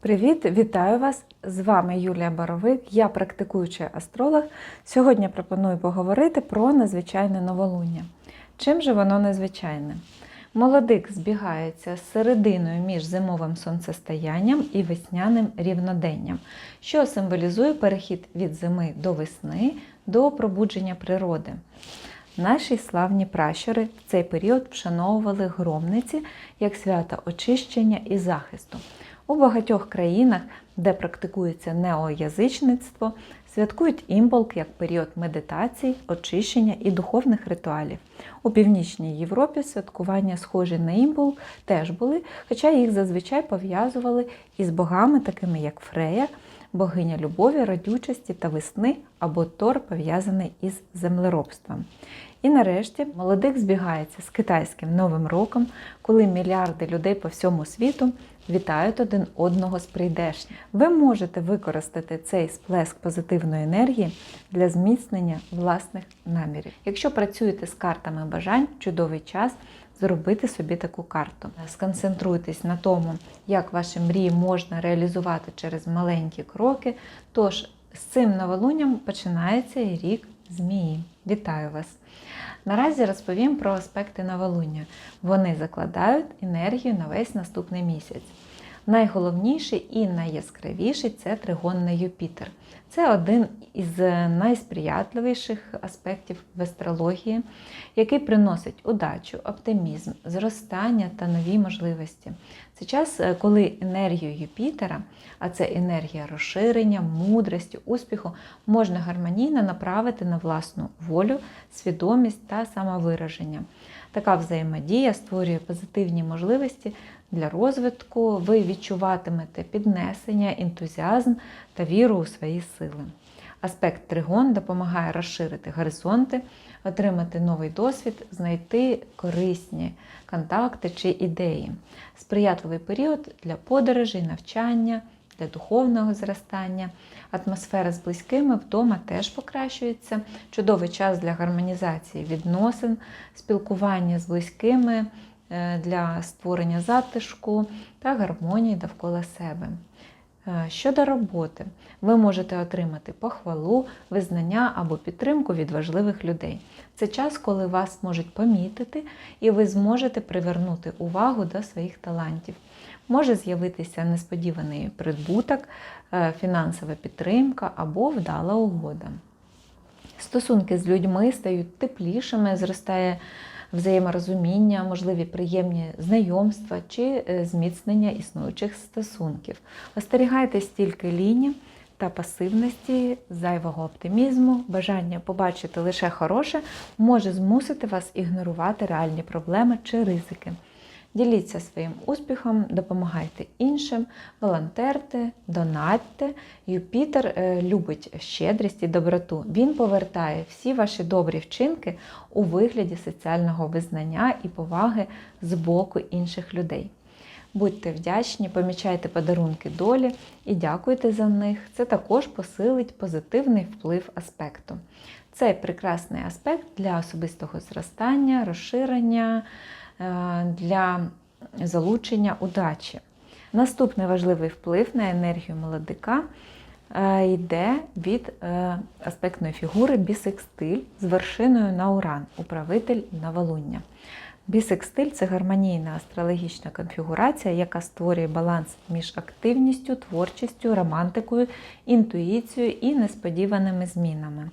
Привіт, вітаю вас! З вами Юлія Боровик, я практикуючий астролог. Сьогодні пропоную поговорити про незвичайне новолуння. Чим же воно незвичайне? Молодик збігається з серединою між зимовим сонцестоянням і весняним рівноденням, що символізує перехід від зими до весни до пробудження природи. Наші славні пращури в цей період вшановували громниці як свято очищення і захисту. У багатьох країнах, де практикується неоязичництво, святкують імболк як період медитацій, очищення і духовних ритуалів. У Північній Європі святкування, схожі на імболк, теж були, хоча їх зазвичай пов'язували із богами, такими як Фрея, богиня любові, родючості та весни або Тор, пов'язаний із землеробством. І нарешті молодик збігається з китайським новим роком, коли мільярди людей по всьому світу вітають один одного з прийдешнім. Ви можете використати цей сплеск позитивної енергії для зміцнення власних намірів. Якщо працюєте з картами бажань, чудовий час зробити собі таку карту. Сконцентруйтесь на тому, як ваші мрії можна реалізувати через маленькі кроки. Тож з цим новолунням починається і рік змії. Вітаю вас! Наразі розповім про аспекти новолуння. Вони закладають енергію на весь наступний місяць. Найголовніший і найяскравіший це тригонний Юпітер. Це один із найсприятливіших аспектів в астрології, який приносить удачу, оптимізм, зростання та нові можливості. Це час, е, коли енергію Юпітера, а це енергія розширення, мудрості, успіху, можна гармонійно направити на власну волю, свідомість та самовираження. Така взаємодія створює позитивні можливості для розвитку, ви відчуватимете піднесення, ентузіазм та віру у свої сили. Аспект тригон допомагає розширити горизонти, отримати новий досвід, знайти корисні контакти чи ідеї. Сприятливий період для подорожей, навчання, для духовного зростання. Атмосфера з близькими вдома теж покращується. Чудовий час для гармонізації відносин, спілкування з близькими е, для створення затишку та гармонії довкола себе. Е, Щодо роботи, ви можете отримати похвалу, визнання або підтримку від важливих людей. Це час, коли вас можуть помітити, і ви зможете привернути увагу до своїх талантів. Може з'явитися несподіваний прибуток, е, фінансова підтримка або вдала угода. Стосунки з людьми стають теплішими, зростає взаєморозуміння, можливі приємні знайомства чи е, зміцнення існуючих стосунків. Остерігайтесь тільки ліні та пасивності, зайвого оптимізму, бажання побачити лише хороше може змусити вас ігнорувати реальні проблеми чи ризики. Діліться своїм успіхом, допомагайте іншим, волонтерте, донатьте. Юпітер е, любить щедрість і доброту. Він повертає всі ваші добрі вчинки у вигляді соціального визнання і поваги з боку інших людей. Будьте вдячні, помічайте подарунки долі і дякуйте за них. Це також посилить позитивний вплив аспекту. Цей прекрасний аспект для особистого зростання, розширення. Е, для залучення удачі. Наступний важливий вплив на енергію молодика е, йде від е, аспектної фігури бісекстиль з вершиною на уран, управитель новолуння. Бісекстиль це гармонійна астрологічна конфігурація, яка створює баланс між активністю, творчістю, романтикою, інтуїцією і несподіваними змінами.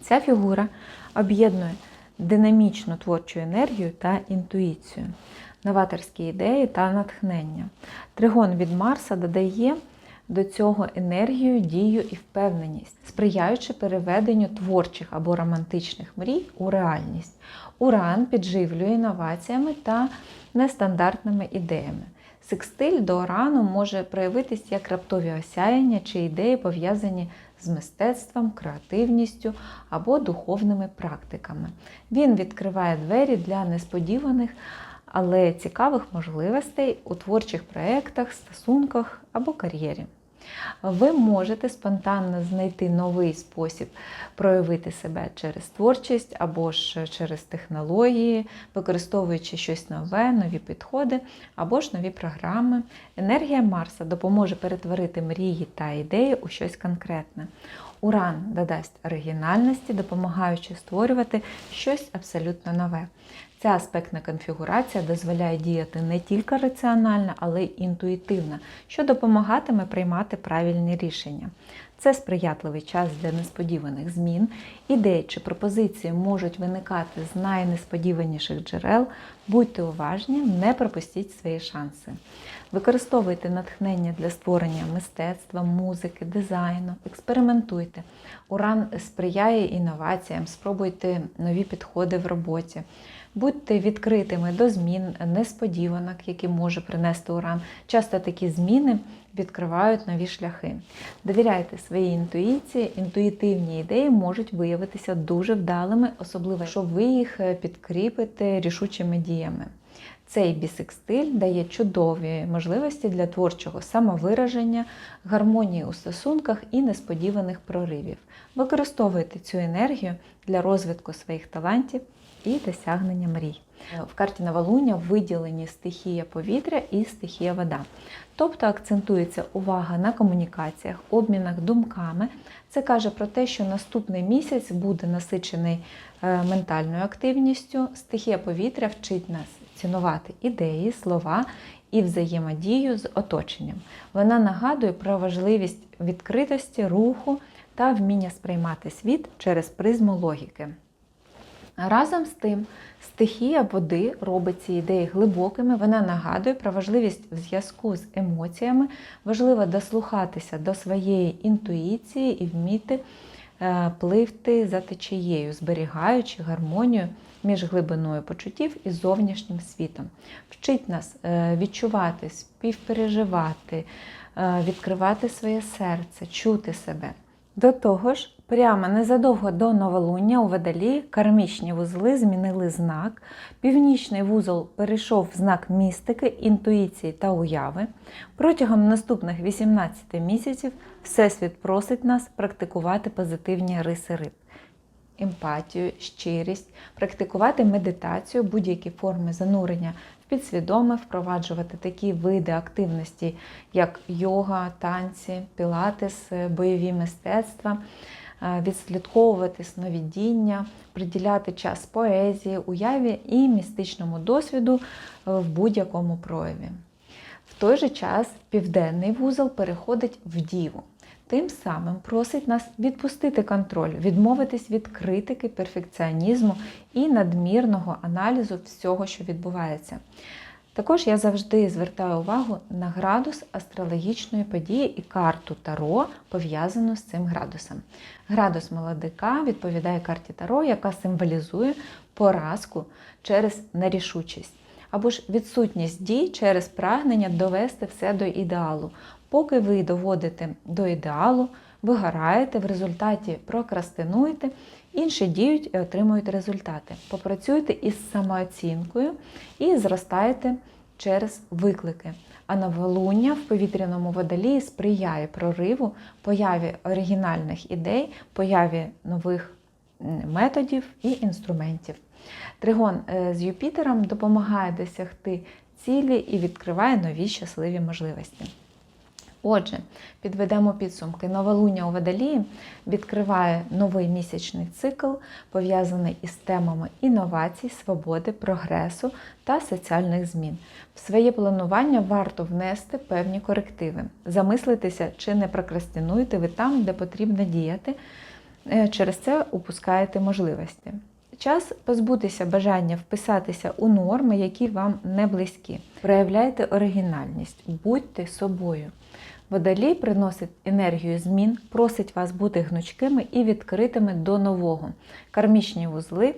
Ця фігура об'єднує динамічну творчу енергію та інтуїцію, новаторські ідеї та натхнення. Тригон від Марса додає до цього енергію, дію і впевненість, сприяючи переведенню творчих або романтичних мрій у реальність. Уран підживлює інноваціями та нестандартними ідеями. Секстиль до урану може проявитись як раптові осяяння чи ідеї, пов'язані з мистецтвом, креативністю або духовними практиками. Він відкриває двері для несподіваних, але цікавих можливостей у творчих проєктах, стосунках або кар'єрі. Ви можете спонтанно знайти новий спосіб проявити себе через творчість або ж через технології, використовуючи щось нове, нові підходи або ж нові програми. Енергія Марса допоможе перетворити мрії та ідеї у щось конкретне. Уран додасть оригінальності, допомагаючи створювати щось абсолютно нове. Ця аспектна конфігурація дозволяє діяти не тільки раціонально, але й інтуїтивно, що допомагатиме приймати правильні рішення. Це сприятливий час для несподіваних змін. Ідеї чи пропозиції можуть виникати з найнесподіваніших джерел. Будьте уважні, не пропустіть свої шанси. Використовуйте натхнення для створення мистецтва, музики, дизайну, експериментуйте. Уран сприяє інноваціям, спробуйте нові підходи в роботі. Будьте відкритими до змін, несподіванок, які може принести уран. Часто такі зміни відкривають нові шляхи. Довіряйте своїй інтуїції, інтуїтивні ідеї можуть виявитися дуже вдалими, особливо якщо ви їх підкріпите рішучими діями. Цей бісекстиль дає чудові можливості для творчого самовираження, гармонії у стосунках і несподіваних проривів. Використовуйте цю енергію для розвитку своїх талантів і досягнення мрій. В карті новолуння виділені стихія повітря і стихія вода. Тобто акцентується увага на комунікаціях, обмінах думками. Це каже про те, що наступний місяць буде насичений ментальною активністю. Стихія повітря вчить нас цінувати ідеї, слова і взаємодію з оточенням. Вона нагадує про важливість відкритості, руху та вміння сприймати світ через призму логіки. Разом з тим, стихія води робить ці ідеї глибокими, вона нагадує про важливість в зв'язку з емоціями, важливо дослухатися до своєї інтуїції і вміти пливти за течією, зберігаючи гармонію між глибиною почуттів і зовнішнім світом. Вчить нас відчувати, співпереживати, відкривати своє серце, чути себе. До того ж, прямо незадовго до новолуння у Водолії кармічні вузли змінили знак. Північний вузол перейшов в знак містики, інтуїції та уяви. Протягом наступних 18 місяців Всесвіт просить нас практикувати позитивні риси риб. Емпатію, щирість, практикувати медитацію, будь-які форми занурення в підсвідоме, впроваджувати такі види активності, як йога, танці, пілатес, бойові мистецтва, відслідковувати сновидіння, приділяти час поезії, уяві і містичному досвіду в будь-якому прояві. В той же час південний вузол переходить в діву. Тим самим просить нас відпустити контроль, відмовитись від критики, перфекціонізму і надмірного аналізу всього, що відбувається. Також я завжди звертаю увагу на градус астрологічної події і карту Таро, пов'язану з цим градусом. Градус молодика відповідає карті Таро, яка символізує поразку через нерішучість або ж відсутність дій через прагнення довести все до ідеалу. Поки ви доводите до ідеалу, вигораєте, в результаті прокрастинуєте, інші діють і отримують результати. Попрацюйте із самооцінкою і зростаєте через виклики. А новолуння в повітряному водолії сприяє прориву, появі оригінальних ідей, появі нових методів і інструментів. Тригон з Юпітером допомагає досягти цілі і відкриває нові щасливі можливості. Отже, підведемо підсумки. Новолуння у Водолії відкриває новий місячний цикл, пов'язаний із темами інновацій, свободи, прогресу та соціальних змін. В своє планування варто внести певні корективи, замислитися, чи не прокрастинуєте ви там, де потрібно діяти. Через це упускаєте можливості. Час позбутися бажання вписатися у норми, які вам не близькі. Проявляйте оригінальність, будьте собою. Водолій приносить енергію змін, просить вас бути гнучкими і відкритими до нового. Кармічні вузли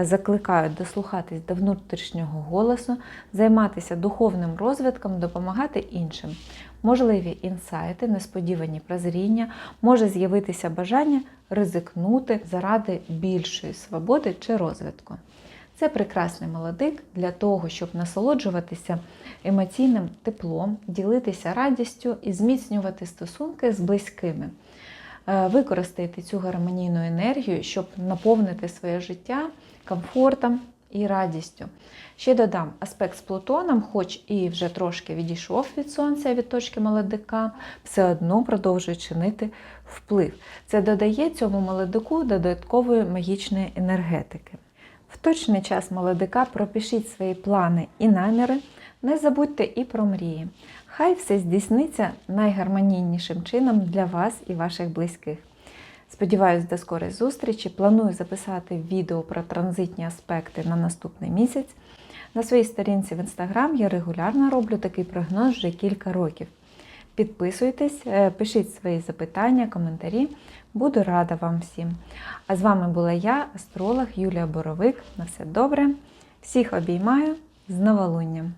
закликають дослухатись до внутрішнього голосу, займатися духовним розвитком, допомагати іншим. Можливі інсайти, несподівані прозріння, може з'явитися бажання ризикнути заради більшої свободи чи розвитку. Це прекрасний молодик для того, щоб насолоджуватися емоційним теплом, ділитися радістю і зміцнювати стосунки з близькими. Е, Використайте цю гармонійну енергію, щоб наповнити своє життя комфортом і радістю. Ще додам аспект з Плутоном, хоч і вже трошки відійшов від сонця від точки молодика, все одно продовжує чинити вплив. Це додає цьому молодику додаткової магічної енергетики. В точний час молодика пропишіть свої плани і наміри. Не забудьте і про мрії. Хай все здійсниться найгармонійнішим чином для вас і ваших близьких. Сподіваюсь, до скорої зустрічі. Планую записати відео про транзитні аспекти на наступний місяць. На своїй сторінці в інстаграм я регулярно роблю такий прогноз вже кілька років. Підписуйтесь, е, пишіть свої запитання, коментарі. Буду рада вам всім. А з вами була я, астролог Юлія Боровик. На все добре. Всіх обіймаю з новолунням!